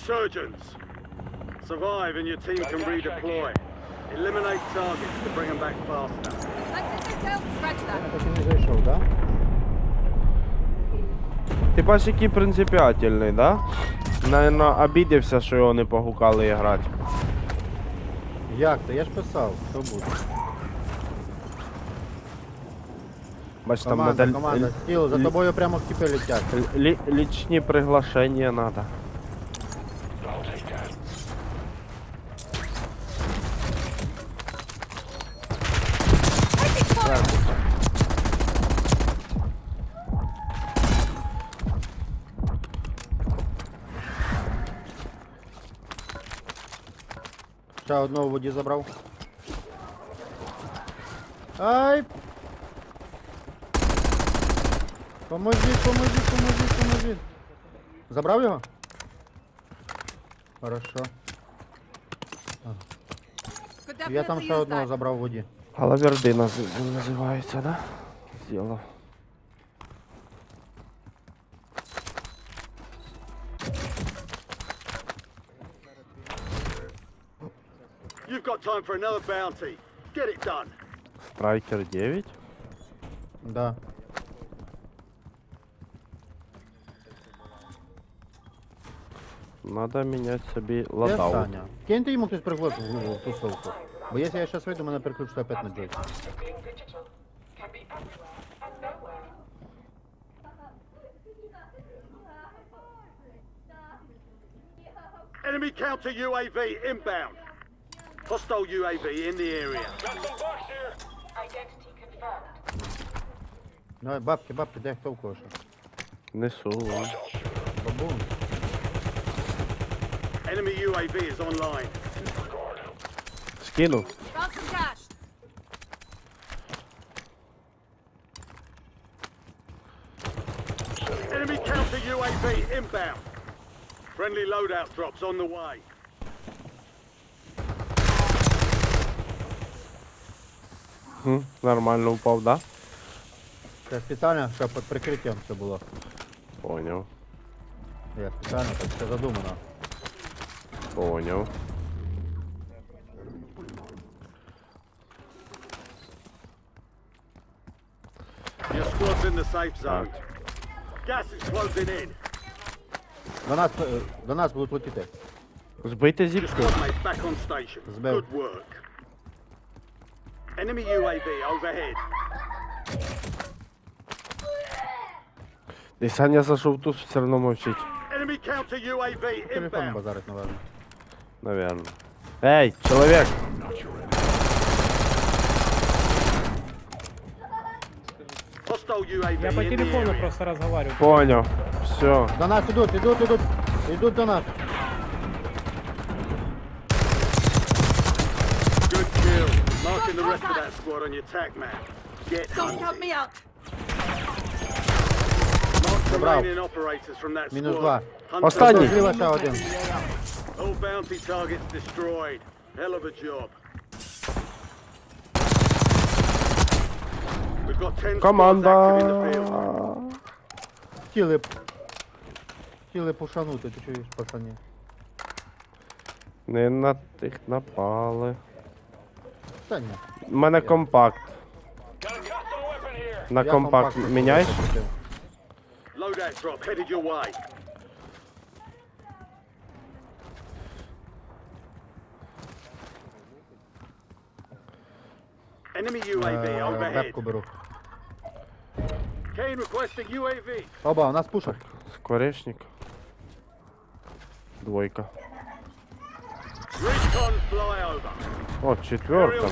resurgence. Survive and your team can redeploy. Eliminate targets to bring them back faster. Так і не зайшов, да? Ти бачиш, який принципіательний, да? Наверно, обідався, що його не погукали грати. Як то? Я ж писав, що буде. Бач, там Команда, медаль... команда, стіл, за тобою прямо в кіпи летять. Лічні приглашення надо. Ще одного в воді забрав. Ай! Поможіть, поможіть, поможіть, поможіть. Забрав його? Хорошо. Could Я там definitely ще use одного that. забрав в воді. Галавердина з- він називається, да? Діло. Got time for another bounty. Get it done. Страйкер 9. Да. Надо міняти собі Де ладаут. Саня? Киньте йому хтось приклад в голову, в тусовку. Бо якщо я зараз вийду, мене переключить опять на Джойс. Enemy counter UAV inbound. Hostile UAV in the area. Identity confirmed. Давай, бабки, бабки, де хто в кого ще? Несу. Бабун. Enemy UAV is online. Скинув. Found some cash. Enemy counter UAV inbound. Friendly loadout drops on the way. Нормально упав, да? Це спеціально, щоб під прикриттям все було. Поняв. Я спеціально так все задумано. Поняв. Your squad's in the safe zone. Gas is closing in. До нас, е, до нас будуть летіти. Збийте Your зіпку. squad mates back on station. Good work. Enemy UAV overhead. І Саня зайшов тут, все одно мовчить. Enemy counter UAV Телефон inbound. базарить, напевно. Наверно. Ей, чоловік! Hostile UAV Я по in the телефону area. просто разговариваю. Поняв. Все. До нас ідуть, ідуть, ідуть. Ідуть до нас. rest of that squad on your tac map. Get Don't count hunting. me out. Mark the Забрав. remaining operators from that Мінус squad. два. Hunt Останній. them. Зліва ще один. All bounty targets destroyed. Hell of a job. We've got 10 squads Команда. active in the field. Хотіли б. Хотіли пошанути, ти чуєш, пацані. Не на тих напали. Ten. Ma na kompakt. Na Ja kompakt kompakty mieniaj? sobie. Loadout drop headed your way. Enemy UAV Eee, overhead. Webku. Kane requesting UAV. Oba, nas puszek. Skwarecznik. Dwójka. Recon flyover. О, четверка.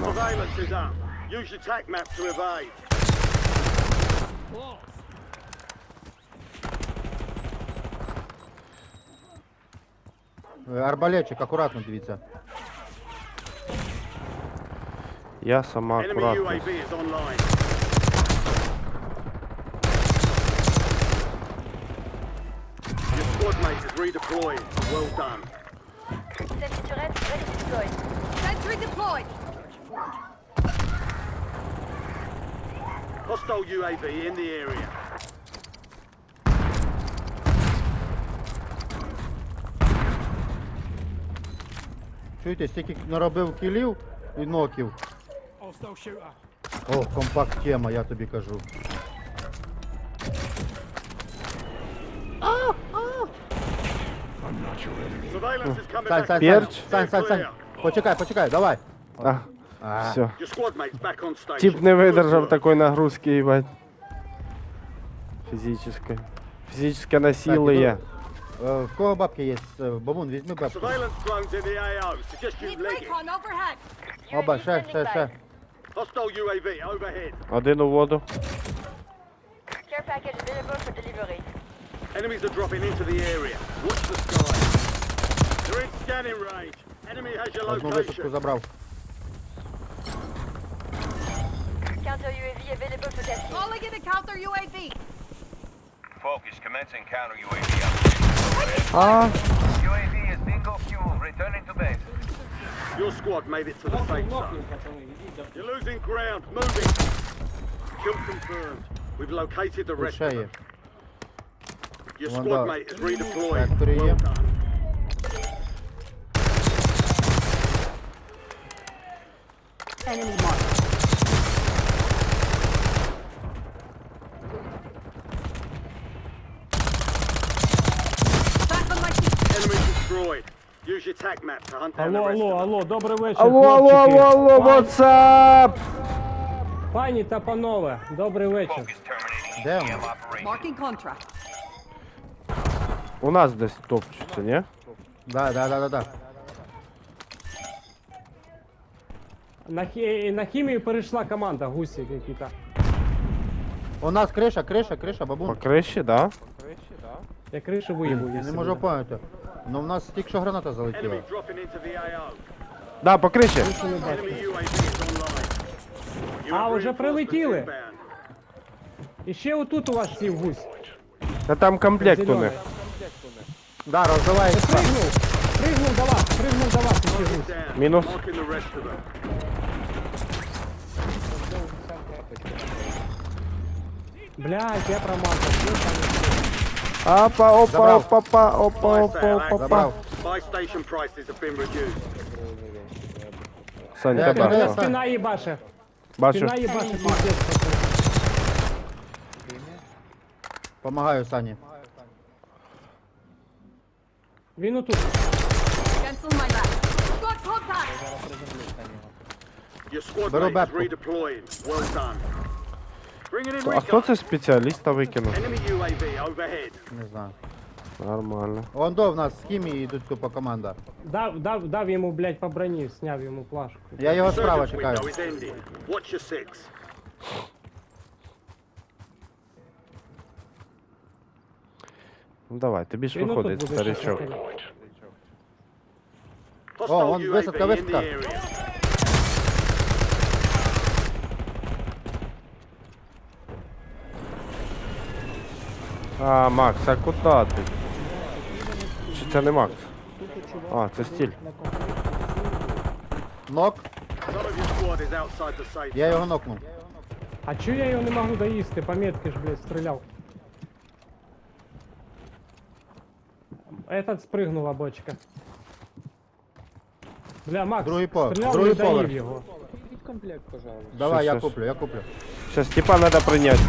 to Арбалетчик, акуратно дивіться. Я сама online. Your squad mate is redeploying. Well done. Sentry turret ready to deploy. Sentry deployed. Hostile UAV in the area. Чуєте, стільки наробив кілів і ноків. О, компакт тема, я тобі кажу. Surveillance is coming Сань, back. Сань, Сань, Перч. Сань, Сань, Сань. Почекай, почекай, давай. А, А, все. Your squad mates back on station. Тип не Good видержав work. такої нагрузки, їбать. Фізичне. Фізичне Так, насилие. іду. Е, В кого бабки є? Е, Бабун, візьми бабки. Surveillance drones in the AO. Suggest you Need leg it. recon overhead. Оба, UAV ще, standing ще, ще. by. Hostile UAV overhead. Один у воду. Care package available for delivery. Enemies are dropping into the area. Watch the sky. You're in scanning range. Enemy has your Одну висадку location. забрав. Counter UAV available for testing. Calling in a counter UAV. Focus, commencing counter UAV operation. А, UAV is bingo fuel, returning to base. Your squad made it to the safe zone. You're losing ground. Moving. Kill confirmed. We've located the Тут rest ще of є. them. Your Вон, squad да. mate is redeployed. Factory Well є. done. Enemy mark. Back on my feet. Enemy destroyed. Use your tac map to hunt down Алло, the rest алло, of them. алло, добрий вечір. алло, алло, хлопчики. алло, алло, Пан- what's up? Пані та панове, добрий вечір. Focus terminating Damn. EM operation. Marking contract. У нас десь топчеться, ні? Да, да, да, да, да. На, хі... на хімію перейшла команда гусі які-то. У нас криша, криша, криша, По бабун. криші, да? Я кришу виїбу, Я не можу поняти. Ну в нас тільки що граната залетіла. Enemy dropping into the AO. Да, по криші. Enemy UAV is online. А, reinforcements прилетіли. І ще отут у вас сів гусь. Та там комплект у Зелений. них. Да, роздавай. Пригнув! Пригнув до вас, пригнув до вас, ще гусь. Down. Мінус. Marking the rest of them. Блядь, я промазав. Що там? Опа, опа, Забрав. опа, опа, опа, Buy опа, sale опа, опа. Забрав. Buy station prices have been reduced. Сань, Я тебе. тебе- Мене спина їбаше. Бачу. Спина їбаше, піздець. пацан. Помагаю Сані. Він отут. Cancel my last. Got contact. Your squad Беру mate is бепку. redeploying. Well done. А хто це спеціаліста викинув? Не знаю. Нормально. Вон до в нас з хімії йдуть тупо команда. Дав, дав, дав йому, блядь, по броні, сняв йому плашку. Я його справа чекаю. Ну давай, тобі ж Він отут виходить, буде старичок. Hostile вон висадка, висадка. А, Макс, а куди ти? Чи це не Макс? А, це стіль. Нок. Some of your squad is outside the safe. Я його нокнув. А чого я його не можу доїсти? По метки ж, блядь, стріляв. Этот спригнула бочка. Бля, Макс, Другий поверх, стріляв другий і доїв поверх. його. Давай, я щас. куплю, я куплю. Сейчас Степа надо прийняти.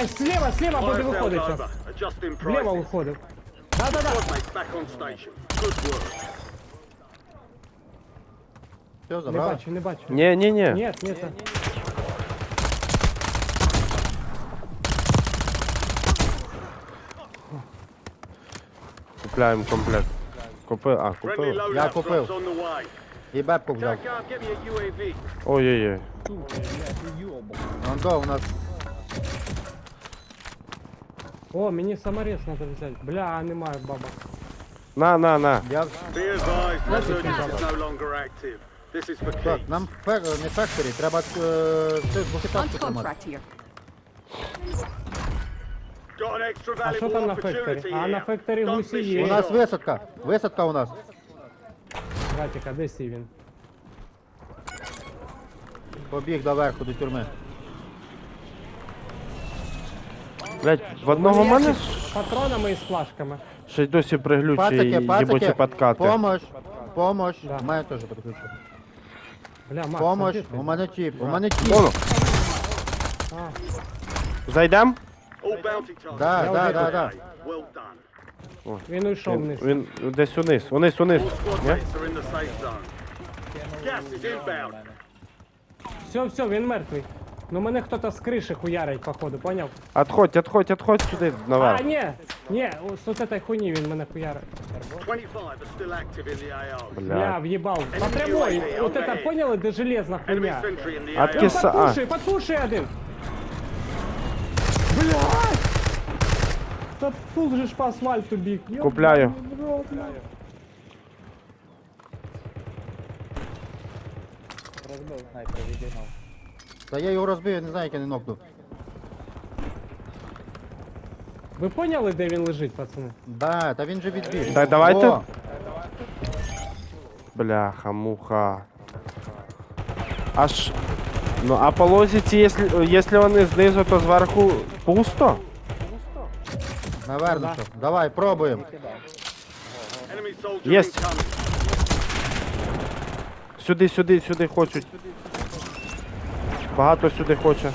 Ей, слева, слева буде Fire sales виходить over. зараз. Adjusting Вліво prices. виходив. Да-да-да. Squad mates back on station. Good work. Все, Не забрали? бачу, не бачу. Ні, ні, ні. Ні, ні, це. Купляємо комплект. Купи, а, Friendly купив. loadout Я купив. drops on the way. І бепку взяв. Jack up, get me a UAV. Ой-ой-ой. Вон до в нас. О, мені саморез треба взяти. Бля, немає баба. На, на, на. Я... Be advised, resurgence is no longer active. This is for Так, keeps. нам фе... не фекторі, треба е, це On двохетажку тримати. contract here. Got an extra А що valuable там на opportunity фекторі? А на here. фекторі Don't гусі miss є. У your нас shot. висадка. Висадка у нас. Братика, де сі він? Побіг до верху до тюрми. Блять, в одного мене. З патронами і з флашками. Ще й досі приглючий Пацаки, їбучі пацаки, подкати. помощь, помощь. Да. У мене теж підключу. Бля, Макс, Помощь, а де ти? у мене чіп, у мене чіп. Воно. А, Зайдем? All bounty targets. Да, да, да, да. Well done. він уйшов Він, вниз. він десь униз, униз, униз. All squad Ні? mates are in the safe zone. Gas is inbound. Все, все, він мертвий. Ну мене хтось з криші хуярить, походу, поняв? Отходь, отходь, отходь сюди, А, наверх. ні, ні, з от этой хуйні він мене хуярить. 25 are still active in the AO. Бля, Бля. въебал. По прямой, вот это поняли, де железна Enemy хуйня? sentry in the Отки- AO. Він Киса- а. подпуши, подпуши один. Блядь! Та тут же ж по асфальту біг. ёбаний Купляю. в рот, нахуй. Та я його розбив, я не знаю, як я не нокнув. Ви поняли, де він лежить, пацани? Да, та він же відбіг. Так, давайте. О, Бляха, муха. Аж. Ну, а по лозиці, якщо, якщо вони знизу, то зверху пусто? наверно, що. Давай, пробуємо. Enemy soldier Есть. incoming. Сюди, сюди, сюди хочуть. Багато сюди хоче.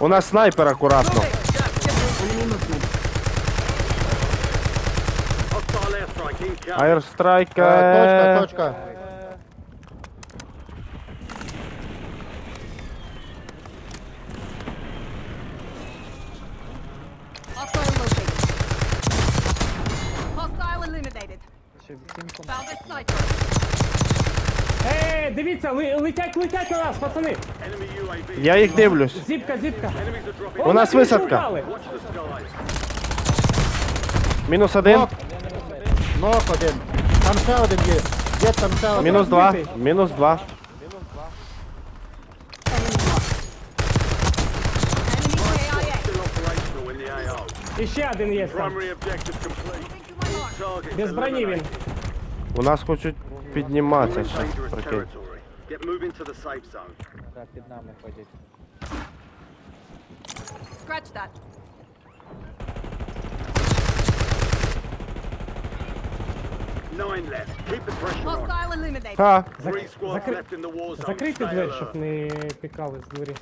У нас снайпер акуратно. Аерстрайка. Е, точка, точка. Found a sniper. Ей, дивіться, ли- летять, летять на нас, пацани. Enemy UAV. Я їх дивлюсь. Зіпка, зіпка. Enemies are dropping. О, У нас на крышу висадка. упали. Watch the skies. Мінус один. Нок. Нок один. Там ще один є. Є там ще один. Мінус два. розбитий. Мінус два. Enemy KIA. Still operational in the AO. І ще один є там. Primary objective complete. Into my mark. Targets Без броні він. У нас хочуть підніматися ще. Прикинь. territory. Get moving to the safe zone. Scratch that. Nine left. Keep the pressure on. Hostile eliminated. Ха. Three squads закрий- left in the war zone. Закрийте Stay двері, alert. щоб не пікали з двері.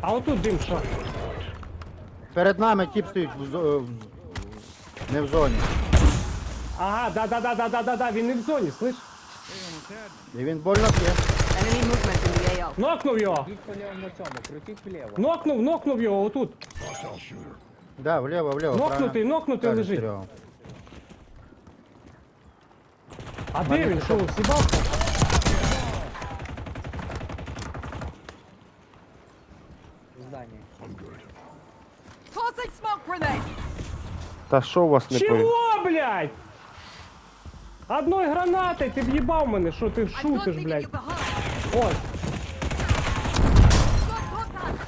А отут дим, що? Перед нами тіп стоїть в зо- в- не в зоні. Ага, да, да, да, да, да, да, да, він не в зоні, слиш? І він больно б'є. Enemy movement in the AO. Нокнув його! Нокнув, нокнув його отут. Да, вліво, вліво. Нокнутий, правильно. нокнутий Каже лежить. Серега. А де він? Що, сібався? Tossing smoke grenade. Та що у вас не по... Чого, блядь? Одной гранатою ти в'їбав мене, що ти I'm not шутиш, leaving блядь. you behind. Ось. Got contact.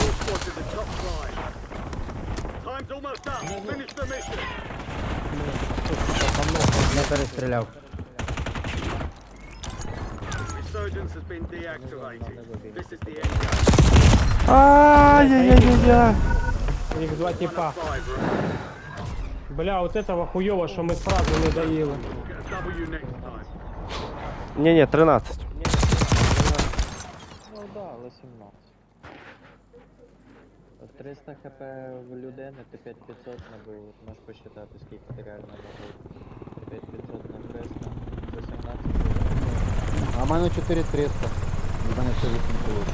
Your squad's in the top five. Time's almost up. Finish the mission. Не перестріляв. Resurgence has been deactivated. This is the end game. Ай-яй-яй-яй. Їх два типа. Five, remember. Бля, от этого хуйово, що ми сразу не доїли. Get a W next time. Ні-ні, 13. Ну да, але 17. От 300 хп в людини, ти 5500 набив, можеш посчитати скільки ти реально набив. 5500 на 300, за 17 А в мене 4300. У мене все 8 було.